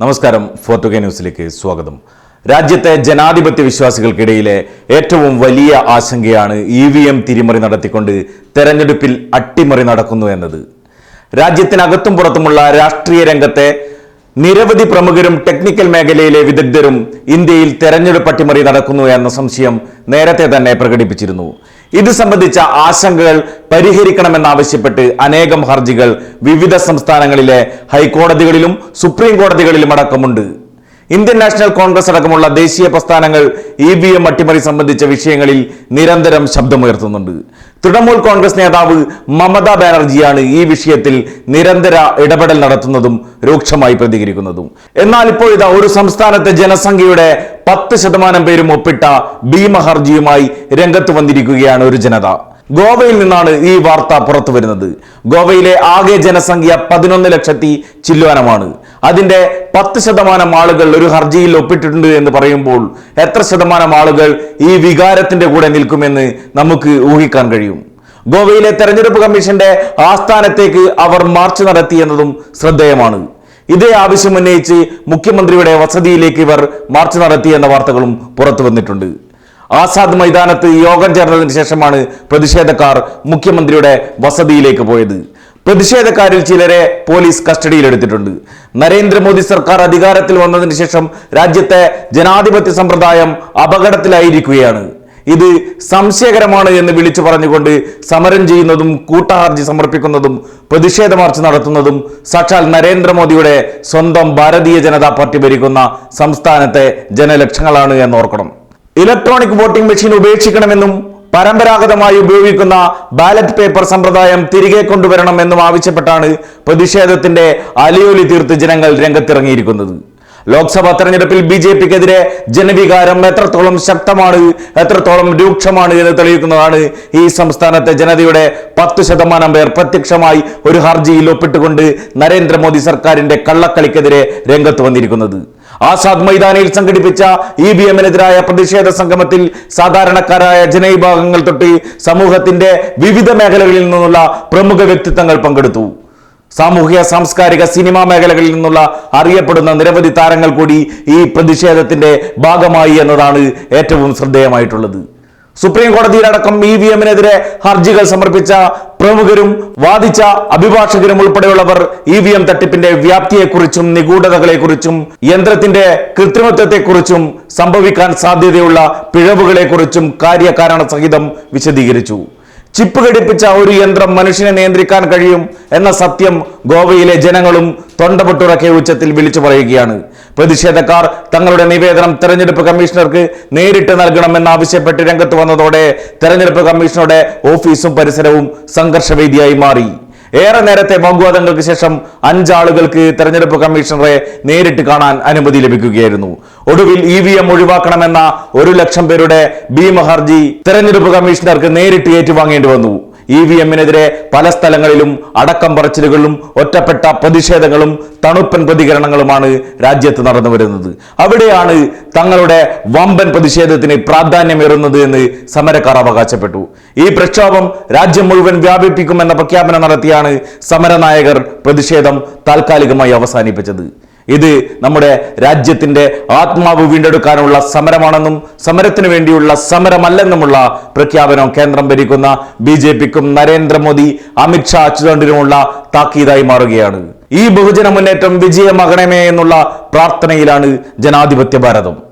നമസ്കാരം ഫോർട്ടുഗെ ന്യൂസിലേക്ക് സ്വാഗതം. രാജ്യത്തെ ജനാധിപത്യ വിശ്വാസികൾക്കിടയിലെ ഏറ്റവും വലിയ ആശങ്കയാണ് ഇ വി എം തിരിമറി നടത്തിക്കൊണ്ട് തെരഞ്ഞെടുപ്പിൽ അട്ടിമറി നടക്കുന്നു എന്നത്. രാജ്യത്തിനകത്തും പുറത്തുമുള്ള രാഷ്ട്രീയ രംഗത്തെ നിരവധി പ്രമുഖരും ടെക്നിക്കൽ മേഖലയിലെ വിദഗ്ധരും ഇന്ത്യയിൽ തെരഞ്ഞെടുപ്പ് അട്ടിമറി നടക്കുന്നു എന്ന സംശയം നേരത്തെ തന്നെ പ്രകടിപ്പിച്ചിരുന്നു. ഇത് സംബന്ധിച്ച ആശങ്കകൾ പരിഹരിക്കണമെന്നാവശ്യപ്പെട്ട് അനേകം ഹർജികൾ വിവിധ സംസ്ഥാനങ്ങളിലെ ഹൈക്കോടതികളിലും സുപ്രീം കോടതികളിലും അടക്കമുണ്ട്. ഇന്ത്യൻ നാഷണൽ കോൺഗ്രസ് അടക്കമുള്ള ദേശീയ പ്രസ്ഥാനങ്ങൾ ഇ വി എം അട്ടിമറി സംബന്ധിച്ച വിഷയങ്ങളിൽ നിരന്തരം ശബ്ദമുയർത്തുന്നുണ്ട്. തൃണമൂൽ കോൺഗ്രസ് നേതാവ് മമതാ ബാനർജിയാണ് ഈ വിഷയത്തിൽ നിരന്തര ഇടപെടൽ നടത്തുന്നതും രൂക്ഷമായി പ്രതികരിക്കുന്നതും. എന്നാൽ ഇപ്പോൾ ഇതാ ഒരു സംസ്ഥാനത്തെ ജനസംഖ്യയുടെ പത്ത് ശതമാനം പേരും ഒപ്പിട്ട ഭീമ ഹർജിയുമായി രംഗത്ത് വന്നിരിക്കുകയാണ് ഒരു ജനത. ഗോവയിൽ നിന്നാണ് ഈ വാർത്ത പുറത്തു വരുന്നത് ഗോവയിലെ ആകെ ജനസംഖ്യ പതിനൊന്ന് ലക്ഷത്തി ചില്ലുവാനമാണ്. അതിന്റെ പത്ത് ശതമാനം ആളുകൾ ഒരു ഹർജിയിൽ ഒപ്പിട്ടിട്ടുണ്ട് എന്ന് പറയുമ്പോൾ എത്ര ശതമാനം ആളുകൾ ഈ വികാരത്തിന്റെ കൂടെ നിൽക്കുമെന്ന് നമുക്ക് ഊഹിക്കാൻ കഴിയും. ഗോവയിലെ തെരഞ്ഞെടുപ്പ് കമ്മീഷന്റെ ആസ്ഥാനത്തേക്ക് അവർ മാർച്ച് നടത്തി എന്നതും ശ്രദ്ധേയമാണ്. ഇതേ ആവശ്യം ഉന്നയിച്ച് മുഖ്യമന്ത്രിയുടെ വസതിയിലേക്ക് ഇവർ മാർച്ച് നടത്തി എന്ന വാർത്തകളും പുറത്തു വന്നിട്ടുണ്ട്. ആസാദ് മൈതാനത്ത് യോഗം ചേർന്നതിന് ശേഷമാണ് പ്രതിഷേധക്കാർ മുഖ്യമന്ത്രിയുടെ വസതിയിലേക്ക് പോയത്. പ്രതിഷേധക്കാരിൽ ചിലരെ പോലീസ് കസ്റ്റഡിയിലെടുത്തിട്ടുണ്ട്. നരേന്ദ്രമോദി സർക്കാർ അധികാരത്തിൽ വന്നതിന് ശേഷം രാജ്യത്തെ ജനാധിപത്യ സമ്പ്രദായം അപകടത്തിലായിരിക്കുകയാണ്. ഇത് സംശയകരമാണ് എന്ന് വിളിച്ചു പറഞ്ഞുകൊണ്ട് സമരം ചെയ്യുന്നതും കൂട്ടഹർജി സമർപ്പിക്കുന്നതും പ്രതിഷേധ മാർച്ച് നടത്തുന്നതും സാക്ഷാൽ നരേന്ദ്രമോദിയുടെ സ്വന്തം ഭാരതീയ ജനതാ പാർട്ടി ഭരിക്കുന്ന സംസ്ഥാനത്തെ ജനലക്ഷങ്ങളാണ് എന്ന് ഓർക്കണം. ഇലക്ട്രോണിക് വോട്ടിംഗ് മെഷീൻ ഉപേക്ഷിക്കണമെന്നും പരമ്പരാഗതമായി ഉപയോഗിക്കുന്ന ബാലറ്റ് പേപ്പർ സമ്പ്രദായം തിരികെ കൊണ്ടുവരണം എന്നും ആവശ്യപ്പെട്ടാണ് പ്രതിഷേധത്തിന്റെ അലയൊലി തീർത്ത് ജനങ്ങൾ രംഗത്തിറങ്ങിയിരിക്കുന്നത്. ലോക്സഭാ തെരഞ്ഞെടുപ്പിൽ ബി ജെ പിക്കെതിരെ ജനവികാരം എത്രത്തോളം ശക്തമാണ് എത്രത്തോളം രൂക്ഷമാണ് എന്ന് തെളിയിക്കുന്നതാണ് ഈ സംസ്ഥാനത്തെ ജനതയുടെ പത്ത് ശതമാനം പേർ പ്രത്യക്ഷമായി ഒരു ഹർജിയിൽ ഒപ്പിട്ടുകൊണ്ട് നരേന്ദ്രമോദി സർക്കാരിന്റെ കള്ളക്കളിക്കെതിരെ രംഗത്ത് വന്നിരിക്കുന്നത്. ആസാദ് മൈതാനിയിൽ സംഘടിപ്പിച്ച ഇ ബി എമ്മിനെതിരായ പ്രതിഷേധ സംഗമത്തിൽ സാധാരണക്കാരായ ജനവിഭാഗങ്ങൾ തൊട്ട് സമൂഹത്തിന്റെ വിവിധ മേഖലകളിൽ നിന്നുള്ള പ്രമുഖ വ്യക്തിത്വങ്ങൾ പങ്കെടുത്തു. സാമൂഹിക സാംസ്കാരിക സിനിമാ മേഖലകളിൽ നിന്നുള്ള അറിയപ്പെടുന്ന നിരവധി താരങ്ങൾ കൂടി ഈ പ്രതിഷേധത്തിന്റെ ഭാഗമായി എന്നതാണ് ഏറ്റവും ശ്രദ്ധേയമായിട്ടുള്ളത്. സുപ്രീം കോടതിയിലടക്കം ഇ വി എമ്മിനെതിരെ ഹർജികൾ സമർപ്പിച്ച പ്രമുഖരും വാദിച്ച അഭിഭാഷകരും ഉൾപ്പെടെയുള്ളവർ ഇ വി എം തട്ടിപ്പിന്റെ വ്യാപ്തിയെക്കുറിച്ചും നിഗൂഢതകളെക്കുറിച്ചും യന്ത്രത്തിന്റെ കൃത്രിമത്വത്തെക്കുറിച്ചും സംഭവിക്കാൻ സാധ്യതയുള്ള പിഴവുകളെക്കുറിച്ചും കാര്യകാരണ സഹിതം വിശദീകരിച്ചു. ചിപ്പ് ഘടിപ്പിച്ച ഒരു യന്ത്രം മനുഷ്യനെ നിയന്ത്രിക്കാൻ കഴിയും എന്ന സത്യം ഗോവയിലെ ജനങ്ങളും തൊണ്ടപൊട്ടുറക്കെ ഉച്ചത്തിൽ വിളിച്ചു പറയുകയാണ്. പ്രതിഷേധക്കാർ തങ്ങളുടെ നിവേദനം തെരഞ്ഞെടുപ്പ് കമ്മീഷണർക്ക് നേരിട്ട് നൽകണമെന്നാവശ്യപ്പെട്ട് രംഗത്ത് വന്നതോടെ തെരഞ്ഞെടുപ്പ് കമ്മീഷണറുടെ ഓഫീസും പരിസരവും സംഘർഷവേദിയായി മാറി. ഏറെ നേരത്തെ വാഗ്വാദങ്ങൾക്ക് ശേഷം അഞ്ചാളുകൾക്ക് തെരഞ്ഞെടുപ്പ് കമ്മീഷണറെ നേരിട്ട് കാണാൻ അനുമതി ലഭിക്കുകയായിരുന്നു. ഒടുവിൽ ഇ വി എം ഒഴിവാക്കണമെന്ന ഒരു ലക്ഷം പേരുടെ ഭീമ ഹർജി തെരഞ്ഞെടുപ്പ് കമ്മീഷണർക്ക് നേരിട്ട് ഏറ്റുവാങ്ങേണ്ടി വന്നു. ഇ വി എമ്മിനെതിരെ പല സ്ഥലങ്ങളിലും അടക്കം പറച്ചിലുകളും ഒറ്റപ്പെട്ട പ്രതിഷേധങ്ങളും തണുപ്പൻ പ്രതികരണങ്ങളുമാണ് രാജ്യത്ത് നടന്നു വരുന്നത്. അവിടെയാണ് തങ്ങളുടെ വമ്പൻ പ്രതിഷേധത്തിന് പ്രാധാന്യമേറുന്നത് എന്ന് സമരക്കാർ അവകാശപ്പെട്ടു. ഈ പ്രക്ഷോഭം രാജ്യം മുഴുവൻ വ്യാപിപ്പിക്കുമെന്ന പ്രഖ്യാപനം നടത്തിയാണ് സമരനായകർ പ്രതിഷേധം താൽക്കാലികമായി അവസാനിപ്പിച്ചത്. ഇത് നമ്മുടെ രാജ്യത്തിന്റെ ആത്മാവ് വീണ്ടെടുക്കാനുള്ള സമരമാണെന്നും സമരത്തിന് വേണ്ടിയുള്ള സമരമല്ലെന്നുമുള്ള പ്രഖ്യാപനം കേന്ദ്രം ഭരിക്കുന്ന ബി ജെ പിക്കും നരേന്ദ്രമോദി അമിത്ഷാ അച്യുതണ്ടിനുമുള്ള താക്കീതായി മാറുകയാണ്. ഈ ബഹുജന മുന്നേറ്റം വിജയമാകണമേ എന്നുള്ള പ്രാർത്ഥനയിലാണ് ജനാധിപത്യ ഭാരതം.